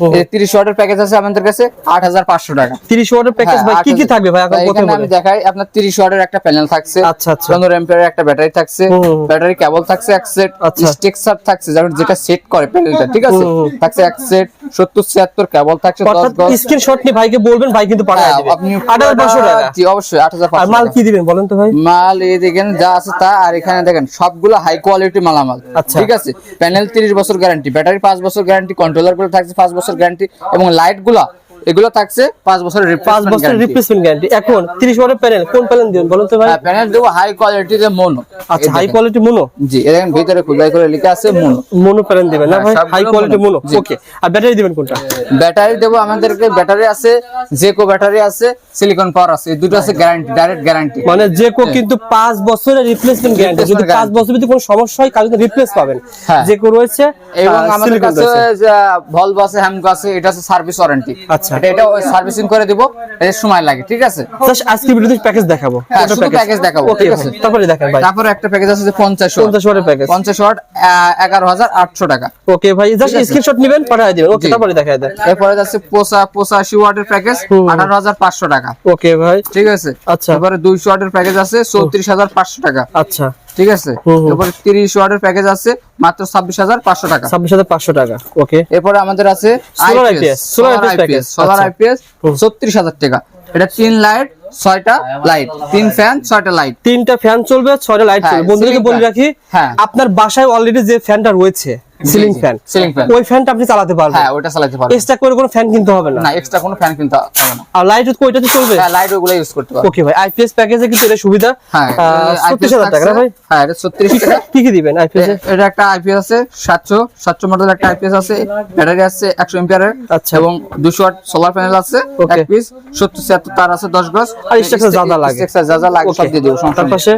হুম। এই তিরিশ ওয়াটের প্যাকেজ আছে আমাদের কাছে আট হাজার পাঁচশো টাকা। 30 ওয়াটের প্যাকেজ ভাই কি কি থাকবে ভাই? এখন ভাই, আমি দেখাই আপনার 30 ওয়াটের একটা প্যানেল থাকছে। আচ্ছা, আচ্ছা। 15 অ্যাম্পিয়ারের একটা ব্যাটারি থাকছে। হুম, হুম। ব্যাটারি কেবল থাকছে এক সেট। থাকছে যেমন যেটা সেট করে প্যানেলটা ঠিক আছে? হুম, হুম। থাকছে এক সেট 70 76 কেবল থাকছে 10 অর্থাৎ গজ। স্ক্রিনশট নিয়ে ভাইকে বলবেন ভাই কিন্তু পাঠিয়ে আপনি 8500 টাকা। জি অবশ্যই 8500 আর মাল কি দিবেন বলেন তো ভাই? মাল এই দেখেন যা আছে তা আর এখানে দেখেন সবগুলো হাই কোয়ালিটি মালামাল আচ্ছা। ঠিক আছে? প্যানেল 30 বছর গ্যারান্টি ব্যাটারি 5 বছর গ্যারান্টি কন্ট্রোলারগুলো থাকছে 5 বছর গ্যারান্টি এবং লাইটগুলা এগুলো থাকছে 5 বছরের 5 বছরের রিপ্লেসমেন্ট গ্যারান্টি এখন 30 ওয়াটের প্যানেল কোন প্যানেল দিবেন বলুন তো ভাই? প্যানেল দেবো হাই কোয়ালিটি যে মনো আচ্ছা হাই কোয়ালিটি মোনো জি এর ভিতরে খোদাই করে লেখা আছে মনো মোনো প্যানেল দিবেন না হ্যাঁ, ভাই? হাই কোয়ালিটি মোনো ওকে আর ব্যাটারি দিবেন কোনটা? ব্যাটারি দেবো আমাদেরকে ব্যাটারি আছে জেকো ব্যাটারি আছে সিলিকন পাওয়ার আছে এই দুটো আছে গ্যারান্টি ডাইরেক্ট গ্যারান্টি মানে যে কো কিন্তু 5 বছরের রিপ্লেসমেন্ট গ্যারান্টি যদি Replacement 5 বছর যদি কোনো সমস্যা হয় কালকে রিপ্লেস পাবেন। হ্যাঁ। যে কো রয়েছে এবং আমাদের কাছে। ভলভো আছে হ্যামকো আছে এটা আছে সার্ভিস ওয়ারেন্টি আচ্ছা। এটা এটা সার্ভিসিং করে দিব এর সময় লাগে ঠিক আছে? আজকে ভিডিওতে প্যাকেজ দেখাবো। হ্যাঁ, শুধু package? দেখাবো, ঠিক আছে। তারপরে দেখেন ভাই তারপরে একটা প্যাকেজ আছে যে 50 50 ওয়াটের প্যাকেজ 50 ওয়াট 11800 টাকা। ওকে ভাই জাস্ট। স্ক্রিনশট নেবেন পাঠিয়ে দিবেন। ওকে। তারপরে দেখায় দেন। এরপরে আছে পোসা 85 ওয়াটের প্যাকেজ হুম। 18500 টাকা। ওকে ভাই। ঠিক আছে? আচ্ছা। এরপরে 200 ওয়াটের প্যাকেজ আছে 34500 টাকা। আচ্ছা। ঠিক আছে। এরপরে 30 ওয়াটের প্যাকেজ আছে মাত্র 26500 টাকা। 26500 টাকা ওকে এরপরে আমাদের আছে solar IPS solar IPS solar. IPS 36000 টাকা। এটা তিন লাইট ছয়টা লাইট তিন ফ্যান ছয়টা লাইট তিনটা ফ্যান চলবে ছয়টা লাইট হ্যাঁ, চলবে। বন্ধুদেরকে বলে রাখি হ্যাঁ। আপনার বাসায় অলরেডি যে ফ্যানটা রয়েছে সিলিং ফ্যান ceiling fan। ওই ফ্যানটা আপনি চালাতে পারবেন। হ্যাঁ ওটা চালাতে পারবেন। এক্সট্রা করে কোনো ফ্যান কিনতে হবে না। না এক্সট্রা কোনো ফ্যান কিনতে হবে না। আর লাইট ওইটাতে চলবে। হ্যাঁ লাইট ওগুলো ইউজ করতে পারবেন। ওকে ভাই আইপিএস প্যাকেজে কিন্তু এটা সুবিধা। হ্যাঁ ছত্রিশ হাজার টাকা না ভাই? হ্যাঁ এটা 36 টাকা। কি কি দিবেন আইপিএস এটা একটা আইপিএস আছে 700 700 মডেল একটা আইপিএস আছে ব্যাটারি আছে 100 এম্পিয়ারের আচ্ছা। এবং 200 ওয়াট সোলার প্যানেল আছে এক পিস 70 76 তার আছে 10 গজ। আর যা যা লাগে। যা লাগে সব দিয়ে দেব তার। পাশে?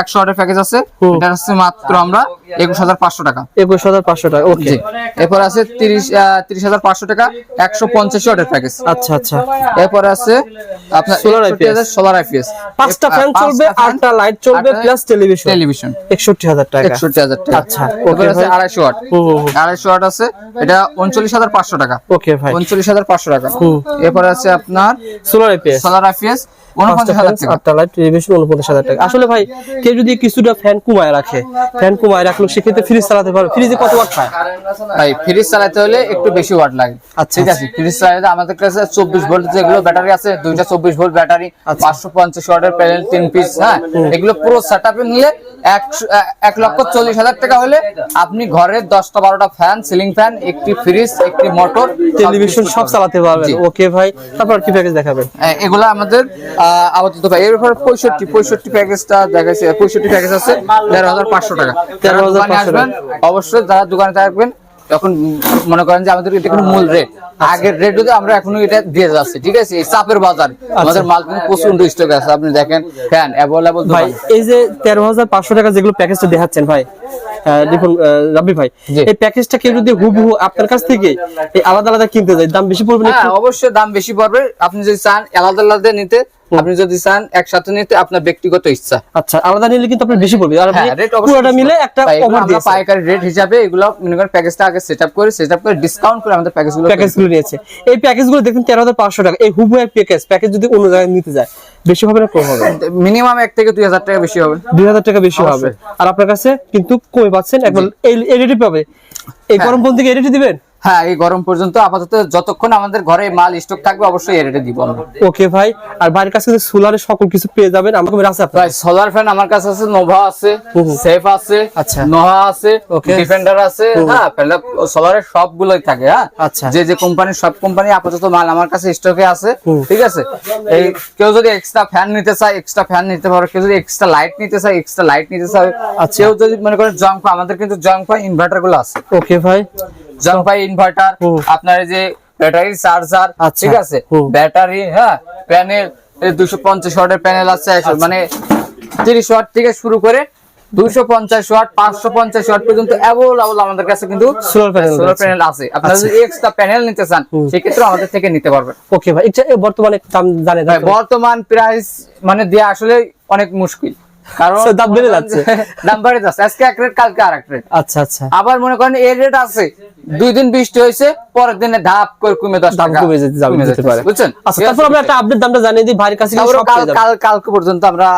100 ওয়াটের প্যাকেজ আছে এটা আছে মাত্র আমরা 21500 টাকা। একুশ হাজার পাঁচশো টাকা ওকে এরপর আছে 30 আহ, 30500 টাকা 150 ওয়াটের প্যাকেজ আচ্ছা আচ্ছা। এরপর আছে আপনার সোলার আইপিএস পাঁচটা ফ্যান চলবে আটটা লাইট চলবে প্লাস টেলিভিশন টেলিভিশন একষট্টি হাজার টাকা। একষট্টি হাজার টাকা। আচ্ছা, এরপর আছে আড়াইশো ওয়াট হুম, হুম, হুম। আড়াইশো ওয়াট আছে এটা উনচল্লিশ হাজার পাঁচশো টাকা। ওকে ভাই। উনচল্লিশ হাজার পাঁচশো টাকা। হুম। এরপর আছে আপনার সোলার আইপিএস আইপিএস হাজার লাইট হাজার টাকা। আসলে ভাই কেউ যদি কিছুটা ফ্যান কমায় রাখে ফ্যান কমায় রাখল সেক্ষেত্রে ফ্রিজ চালাতে পারবে। ফ্রিজে কত ওয়াট খায় ভাই ফ্রিজ চালাতে হলে একটু বেশি ওয়াট লাগে। আচ্ছা, ঠিক আছে ফ্রিজ চালাতে আমাদের কাছে চব্বিশ ভোল্ট যেগুলো ব্যাটারি আছে দুইটা চব্বিশ ভোল্ট ব্যাটারি আচ্ছা। পাঁচশো পঞ্চাশ ওয়াটের প্যানেল তিন পিস হ্যাঁ? এগুলো পুরো সেট আপে নিলে এক লক্ষ চল্লিশ হাজার টাকা হলে আপনি ঘরের দশটা বারোটা ফ্যান সিলিং ফ্যান একটি ফ্রিজ একটি মোটর টেলিভিশন সব চালাতে পারবেন। ওকে ভাই তারপর কি প্যাকেজ দেখাবেন? এগুলো আমাদের আহ, আপাতত ভাই। এরপর পঁয়ষট্টি পঁয়ষট্টি প্যাকেজটা দেখাচ্ছে পঁয়ষট্টি প্যাকেজ আছে তেরো হাজার পাঁচশো টাকা। 13,500 দোকানে অবশ্যই যারা দোকানে থাকবেন তখন মনে করেন যে আমাদের এটা কোনো মূল রেট আগের রেট যদি আমরা এখনও এটা দিয়ে যাচ্ছি ঠিক আছে? এই চাপের বাজার। আমাদের মাল কিন্তু প্রচণ্ড স্টক আছে আপনি দেখেন ফ্যান অ্যাভেলেবল ভাই এই যে তেরো হাজার পাঁচশো টাকা যেগুলো প্যাকেজটা দেখাচ্ছেন ভাই আহ, দেখুন আহ, রাব্বি ভাই জি। এই প্যাকেজটা কেউ যদি হুবহু আপনার কাছ থেকে এই আলাদা আলাদা কিনতে যায় দাম বেশি পড়বে না অবশ্যই দাম বেশি পড়বে। আপনি যদি চান আলাদা আলাদা নিতে আপনি যদি চান একসাথে নিতে আপনার ব্যক্তিগত ইচ্ছা। আচ্ছা আলাদা নিলে কিন্তু আপনার বেশি পড়বে। আর হ্যাঁ, পুরোটা মিলে একটা অফার দিয়েছে। পাইকারি রেট হিসাবে এগুলো মনে করেন প্যাকেজটা আগে সেটআপ করে সেটআপ করে ডিসকাউন্ট করে আমাদের প্যাকেজগুলো প্যাকেজগুলো নিয়েছে। এই প্যাকেজগুলো দেখুন তেরো হাজার পাঁচশো টাকা। এই হুবহু প্যাকেজ প্যাকেজ যদি অন্য জায়গায় নিতে যায় বেশি হবে না কম হবে? মিনিমাম এক থেকে দুই হাজার টাকা বেশি হবে। দুই হাজার টাকা বেশি হবে। আর আপনার কাছে কিন্তু কমে পাচ্ছেন? একবার এই এডিটি পাবে। এই হ্যাঁ। গরম পর্যন্ত থেকে এডিটি দিবেন? হ্যাঁ এই গরম পর্যন্ত আপাতত যতক্ষণ আমাদের ঘরে মাল স্টক থাকবে অবশ্যই এর রেটে দিব আমরা ওকে ভাই আর বাড়ির কাছে সোলারের সকল কিছু পেয়ে যাবেন আমাকে আছে আপনার ভাই সোলার ফ্যান আমার কাছে আছে নোভা আছে। সেফ আছে আচ্ছা। নোহা আছে. ডিফেন্ডার আছে হ্যাঁ তাহলে সোলারের সবগুলোই থাকে হ্যাঁ আচ্ছা। যে যে কোম্পানির সব কোম্পানি আপাতত মাল আমার কাছে স্টকে আছে ঠিক আছে এই কেউ যদি এক্সট্রা ফ্যান নিতে চায় এক্সট্রা ফ্যান নিতে পারবে কেউ যদি এক্সট্রা লাইট নিতে চায় এক্সট্রা লাইট নিতে চায় আচ্ছা। কেউ যদি মনে করেন জংফা আমাদের কিন্তু জংফা ইনভার্টারগুলো আছে ওকে ভাই জংফাই ইনভার্টার আপনার যে ব্যাটারি চার্জার আচ্ছা। ঠিক আছে? ব্যাটারি হ্যাঁ? প্যানেল দুশো পঞ্চাশ ওয়াটের প্যানেল আছে মানে তিরিশ ওয়াট থেকে শুরু করে দুইশো পঞ্চাশ ওয়াট পাঁচশো পঞ্চাশ ওয়াট পর্যন্ত অ্যাভেলেবল আমাদের কাছে কিন্তু সোলার প্যানেল আছে। আপনারা যদি এক্সট্রা প্যানেল নিতে চান সেক্ষেত্রে আমাদের থেকে নিতে পারবেন। ওকে ভাই বর্তমানে দাম জানেন বর্তমান প্রাইস মানে দেয়া আসলে অনেক মুশকিল। কারণ দাম বেড়ে যাচ্ছে। দাম বেড়ে যাচ্ছে। আজকে এক রেট কালকে আর এক রেট। আচ্ছা আচ্ছা। আবার মনে করেন এই রেট আছে। দুই দিন বৃষ্টি হয়েছে পরের দিনে ধাপ করে কমে দশ টাকা। কমে যেতে যাবে যেতে পারে। বুঝছেন? আচ্ছা তারপর আমরা একটা আপডেট দামটা জানিয়ে দিই। ভাইয়ের কাছে কাল কাল কালকে পর্যন্ত আমরা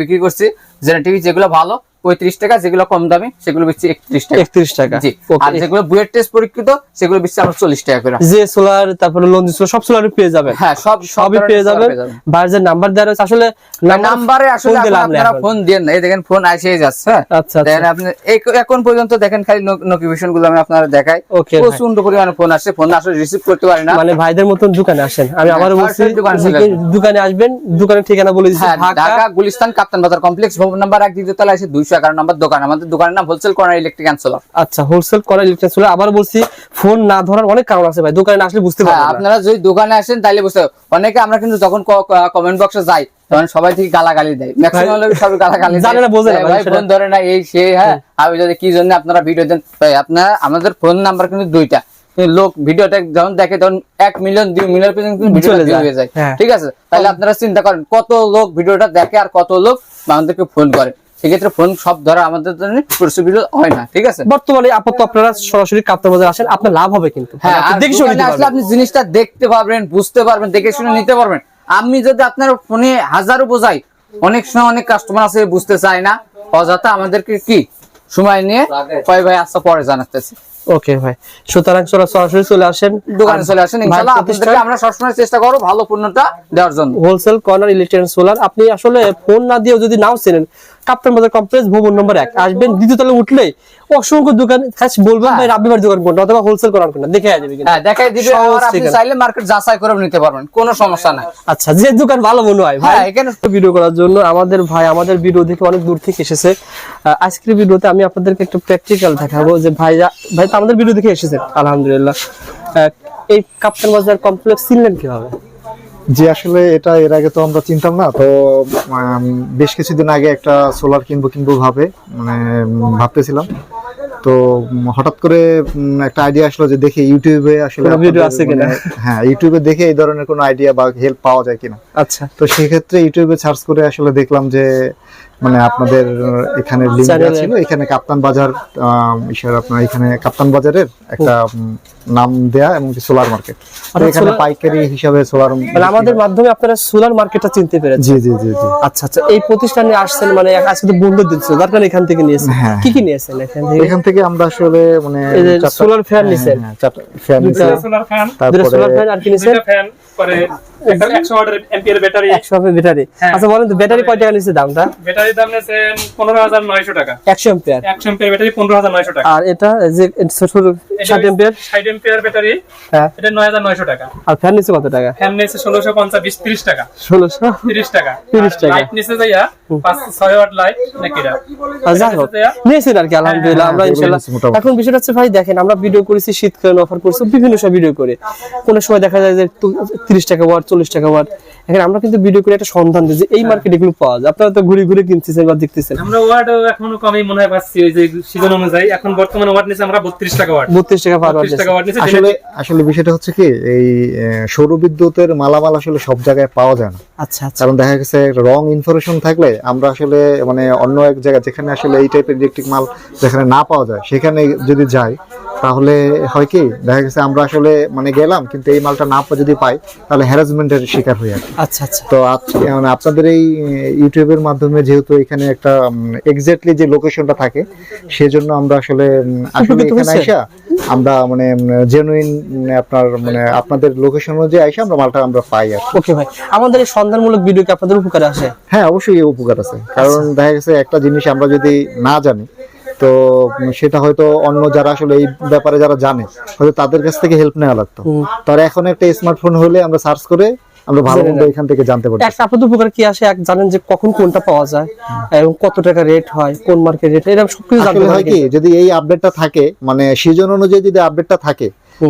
বিক্রি করছি। জেনেটিক যেগুলো ভালো পঁয়ত্রিশ টাকা যেগুলো কম দামি সেগুলো বেচছি একত্রিশ টাকা। 31 টাকা। আর যেগুলো বুয়েট টেস্ট পরীক্ষিত সেগুলো বেচছি আমরা চল্লিশ টাকা করে। যে সোলার তারপরে সোলার সব সোলার পেয়ে যাবেন। হ্যাঁ সব সব সবই পেয়ে ভাইয়ের নাম্বার দেওয়া রয়েছে আসলে নাম্বারে আসলে আপনারা ফোন না। এই দেখেন ফোন আসে যাচ্ছে হ্যাঁ? আচ্ছা, আচ্ছা। দেখেন আপনি এখন পর্যন্ত দেখেন খালি নোটিফিকেশনগুলো আমি আপনারা দেখাই। প্রচণ্ড পরিমাণে ফোন আসছে ফোন আসলে রিসিভ করতে পারি না। মানে ভাইদের মতন দোকানে আসেন। আমি হ্যাঁ, আবারও বলছি দোকানে আসবেন। দোকানের ঠিকানা বলে দিচ্ছি হ্যাঁ ঢাকা। গুলিস্তান কাপ্তান বাজার কমপ্লেক্স ভবন নাম্বার এক দ্বিতীয় তলা এসে দুইশো এগারো নম্বর দোকান। আমাদের দোকানের নাম wholesale corner electric and solar আচ্ছা হোলসেল করা ইলেকট্রিক সোলার আবার বলছি ফোন না ধরার অনেক কারণ আছে ভাই। দোকানে আসলে বুঝতে হ্যাঁ পারবেন আপনারা যদি দোকানে আসেন তাহলে বুঝতে অনেকে আমরা কিন্তু যখন কমেন্ট বক্সে যাই তখন সবাই থেকে গালাগালি দেয়। ম্যাক্সিমাম লোক সব গালাগালি জানে না, বোঝে ভাই ভাই ফোন ধরে না এই সে হ্যাঁ আমি যদি কি জন্য আপনারা ভিডিও দেন আপনারা আমাদের ফোন নাম্বার কিন্তু দুইটা। লোক ভিডিওটা যখন দেখে তখন এক মিলিয়ন দুই মিলিয়ন পর্যন্ত যায়। হয়ে যায়। হ্যাঁ। ঠিক আছে? তাহলে আপনারা চিন্তা করেন কত লোক ভিডিওটা দেখে আর কত লোক আমাদেরকে ফোন করে। সেক্ষেত্রে ফোন সব ধরা আমাদের জন্য প্রসিবিল হয় না ঠিক আছে? বর্তমানে আপাতত আপনারা সরাসরি কাপ্তার বাজার আসেন আপনার লাভ হবে কিন্তু। হ্যাঁ আপনি দেখে শুনে আসলে আপনি জিনিসটা দেখতে পারবেন বুঝতে পারবেন দেখে শুনে নিতে পারবেন। আমি যদি আপনার ফোনে হাজারো বোঝাই অনেক সময় অনেক কাস্টমার আছে বুঝতে চায় না। অযথা আমাদেরকে কি? সময় নিয়ে কয় ভাই আসা পরে জানাতেছি। ওকে ভাই। সুতরাং সরাসরি চলে আসেন। দোকানে চলে আসেন ইনশাআল্লাহ আপনাদেরকে আমরা সবসময় চেষ্টা করব ভালো পণ্যটা দেওয়ার জন্য। Wholesale corner solar. আপনি আসলে ফোন না দিয়েও যদি নাও চেনেন কাপ্তান বাজার কমপ্লেক্স ভবন নম্বর এক। আসবেন দ্বিতীয় তলে অসংখ্য দোকান খাস বলবেন ভাই দোকান কোনটা? অথবা হোলসেল কোনটা? দেখে যাবে হ্যাঁ দেখাই দিবে। আর আপনি চাইলে মার্কেট যাচাই করে নিতে পারবেন। কোনো সমস্যা নাই। আচ্ছা যে দোকান ভালো মনে হয় ভাই হ্যাঁ এখানে ভিডিও করার জন্য আমাদের ভাই আমাদের ভিডিও দেখে অনেক দূর থেকে এসেছে। আজকের ভিডিওতে আমি আপনাদেরকে একটু প্র্যাকটিক্যাল দেখাবো যে ভাই ভাই তো আমাদের ভিডিও দেখে এসেছেন আলহামদুলিল্লাহ। এই কাপ্তান বাজার কমপ্লেক্স চিনলেন কীভাবে? জি আসলে এটা এর আগে তো আমরা চিনতাম না তো বেশ কিছুদিন আগে একটা সোলার কিনবো কিনবো ভাবে মানে ভাবতেছিলাম। তো হঠাৎ করে একটা আইডিয়া আসলো যে দেখি ইউটিউবে আসলে কোনো আছে কিনা? মানে- হ্যাঁ ইউটিউবে দেখে এই ধরনের কোনো আইডিয়া বা হেল্প পাওয়া যায় কিনা। আচ্ছা। তো সেক্ষেত্রে ইউটিউবে সার্চ করে আসলে দেখলাম যে মানে আপনাদের এখানে লিঙ্ক Channel-এ। ছিল এখানে কাপ্তান বাজার ইসের আপনার এখানে কাপ্তান বাজারের একটা নাম দেয়া এবং সোলার মার্কেট এখানে পাইকারি হিসাবে সোলার মানে আমাদের মাধ্যমে আপনারা সোলার মার্কেটটা চিনতে পেরেছেন। জি জি জি জি। আচ্ছা আচ্ছা এই প্রতিষ্ঠানে আসছেন মানে আজকে তো বন্ধ দিচ্ছে যার কারণে এখান থেকে নিয়েছেন হ্যাঁ। কি কি নিয়েছেন এখান থেকে? এখান থেকে আমরা আসলে মানে হ্যাঁ, নিছেন? হ্যাঁ, চারটা ফ্যান দুইটা নিছি সোলার ফ্যান তারপরে সোলার ফ্যান আর কি নিয়েছেন ফ্যান পরে একটা 100 ওয়াটের এম্পিয়ার ব্যাটারি একশো ব্যাটারি হ্যাঁ। আচ্ছা বলেন তো ব্যাটারি কয় টাকা নিচ্ছে দামটা? ব্যাটারির দাম নিয়েছেন 15900 টাকা। একশো এম্পিয়ার। 100 এম্পিয়ার ব্যাটারি 15900 টাকা। আর এটা যে ছোট ষাট এম্পিয়ার? 60 ampere battery. হ্যাঁ। এটা 9900 টাকা। আর ফ্যান কত টাকা? ফ্যান নিয়েছে 1650 20 30 টাকা। ষোলোশো 30 টাকা। 30 টাকা। লাইট নিচে যাইয়া 5 6 ওয়াট লাইট নাকি এটা আর যাই হোক। নিয়েছেন আর কি আলহামদুলিল্লাহ। আমরা হ্যাঁ, ইনশাল্লাহ এগুলো নিয়েছি মোটামুটি। এখন বিষয়টা হচ্ছে ভাই দেখেন আমরা ভিডিও করেছি শীতকালীন অফার করছি বিভিন্ন সময় ভিডিও করে। কোন সময় দেখা যায় যে তিরিশ টাকা ওয়াট চল্লিশ টাকা ওয়াট এখন আমরা কিন্তু ভিডিও করে একটা সন্ধান দিই যে এই মার্কেটে এগুলো পাওয়া যায়। আপনারা তো ঘুরে ঘুরে কিনতেছেন বা দেখতেছেন। আমরা ওয়াট এখনও কমই মনে হয় পাচ্ছি ওই যে সিজন অনুযায়ী। এখন বর্তমানে ওয়াট নিচে আমরা 32 টাকা ওয়াট বত্রিশ টাকা পার ওয়াট নিচে আসলে আসলে বিষয়টা হচ্ছে কি এই আহ, সৌরবিদ্যুতের মালামাল আসলে সব জায়গায় পাওয়া যায় না। আচ্ছা আচ্ছা। কারণ দেখা গেছে রং ইনফরমেশন থাকলে আমরা আসলে মানে অন্য এক জায়গায় যেখানে আসলে এই টাইপের ইলেকট্রিক মাল যেখানে না পাওয়া যায়, সেখানে যদি যাই তাহলে হয় কি দেখা গেছে আমরা আসলে মানে গেলাম কিন্তু এই মালটা না যদি পাই তাহলে হ্যারাসমেন্টের শিকার হয়ে যাবে আচ্ছা আচ্ছা। তো আজকে মানে আপনাদের এই ইউটিউবের মাধ্যমে যেহেতু এখানে একটা এক্স্যাক্টলি যে লোকেশনটা থাকে সেজন্য আমরা আসলে আসলে এখানে? আইসা আমরা মানে জেনুইন আপনার মানে আপনাদের লোকেশন অনুযায়ী আইসা আমরা মালটা আমরা পাই আর ওকে ভাই আমাদের এই সন্ধানমূলক ভিডিও কি আপনাদের উপকারে আসে? হ্যাঁ অবশ্যই উপকার আছে। কারণ দেখা গেছে একটা জিনিস আমরা যদি না জানি তো সেটা হয়তো অন্য যারা আসলে এই ব্যাপারে যারা জানে হয়তো তাদের কাছ থেকে হেল্প নেওয়া লাগতো। তার এখন একটা স্মার্টফোন হলে আমরা সার্চ করে আমরা ভালো মন্দ এখান থেকে জানতে পারি একটা আপনাদের উপকার কি আসে? এক জানেন যে কখন কোনটা পাওয়া যায় এবং কত টাকা রেট হয় কোন মার্কেট রেট এরকম সবকিছু জানতে হয় কি যদি এই আপডেটটা থাকে মানে সিজন অনুযায়ী যদি আপডেটটা থাকে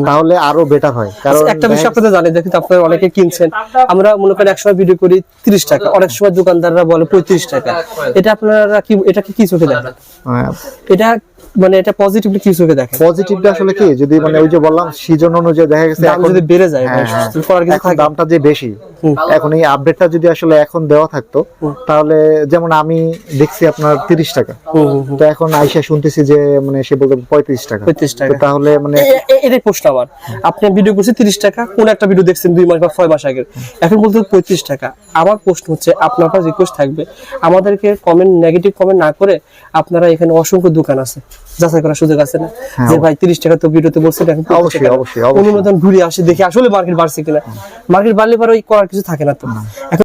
তাহলে আরও বেটার হয়। কারণ আচ্ছা, একটা বিষয় আপনাদের জানি দেখুন আপনারা অনেকে কিনছেন। আমরা মনে করেন একসময় ভিডিও করি তিরিশ টাকা অনেক সময় দোকানদাররা বলে পঁয়ত্রিশ টাকা। এটা আপনারা কি এটাকে কি চোখে দেখেন? এটা মানে এটা পজিটিভলি কি চোখে দেখেন পজিটিভটা আসলে কি যদি মানে ওই যে বললাম সিজন অনুযায়ী দেখা গেছে এখন যদি বেড়ে যায় হ্যাঁ, ভাই, হ্যাঁ। করার কিছু থাকে। দামটা যে বেশি এখন এই আপডেটটা যদি আসলে এখন দেওয়া থাকতো তাহলে যেমন আমি দেখছি আপনার তিরিশ টাকা। তো এখন আইসা শুনতেছি যে মানে সে বলতে পঁয়ত্রিশ টাকা। 35 টাকা। তাহলে মানে এটাই প্রশ্ন আমার। আপনি ভিডিও করছেন তিরিশ টাকা কোন একটা ভিডিও দেখছেন দুই মাস বা ছয় মাস আগের? এখন বলতে পঁয়ত্রিশ টাকা। আমার প্রশ্ন হচ্ছে আপনার কাছে রিকোয়েস্ট থাকবে আমাদেরকে কমেন্ট নেগেটিভ কমেন্ট না করে আপনারা এখানে অসংখ্য দোকান আছে। যাচাই করার সুযোগ আছে না? যে ভাই তিরিশ টাকা তো ভিডিওতে বলছে এখন 35 অবশ্যই, অবশ্যই। অনুমোদন ঘুরে আসে দেখে আসলে মার্কেট বাড়ছে কিনা? মার্কেট বাড়লে পরে ওই করার কিছু থাকে না তো। এখন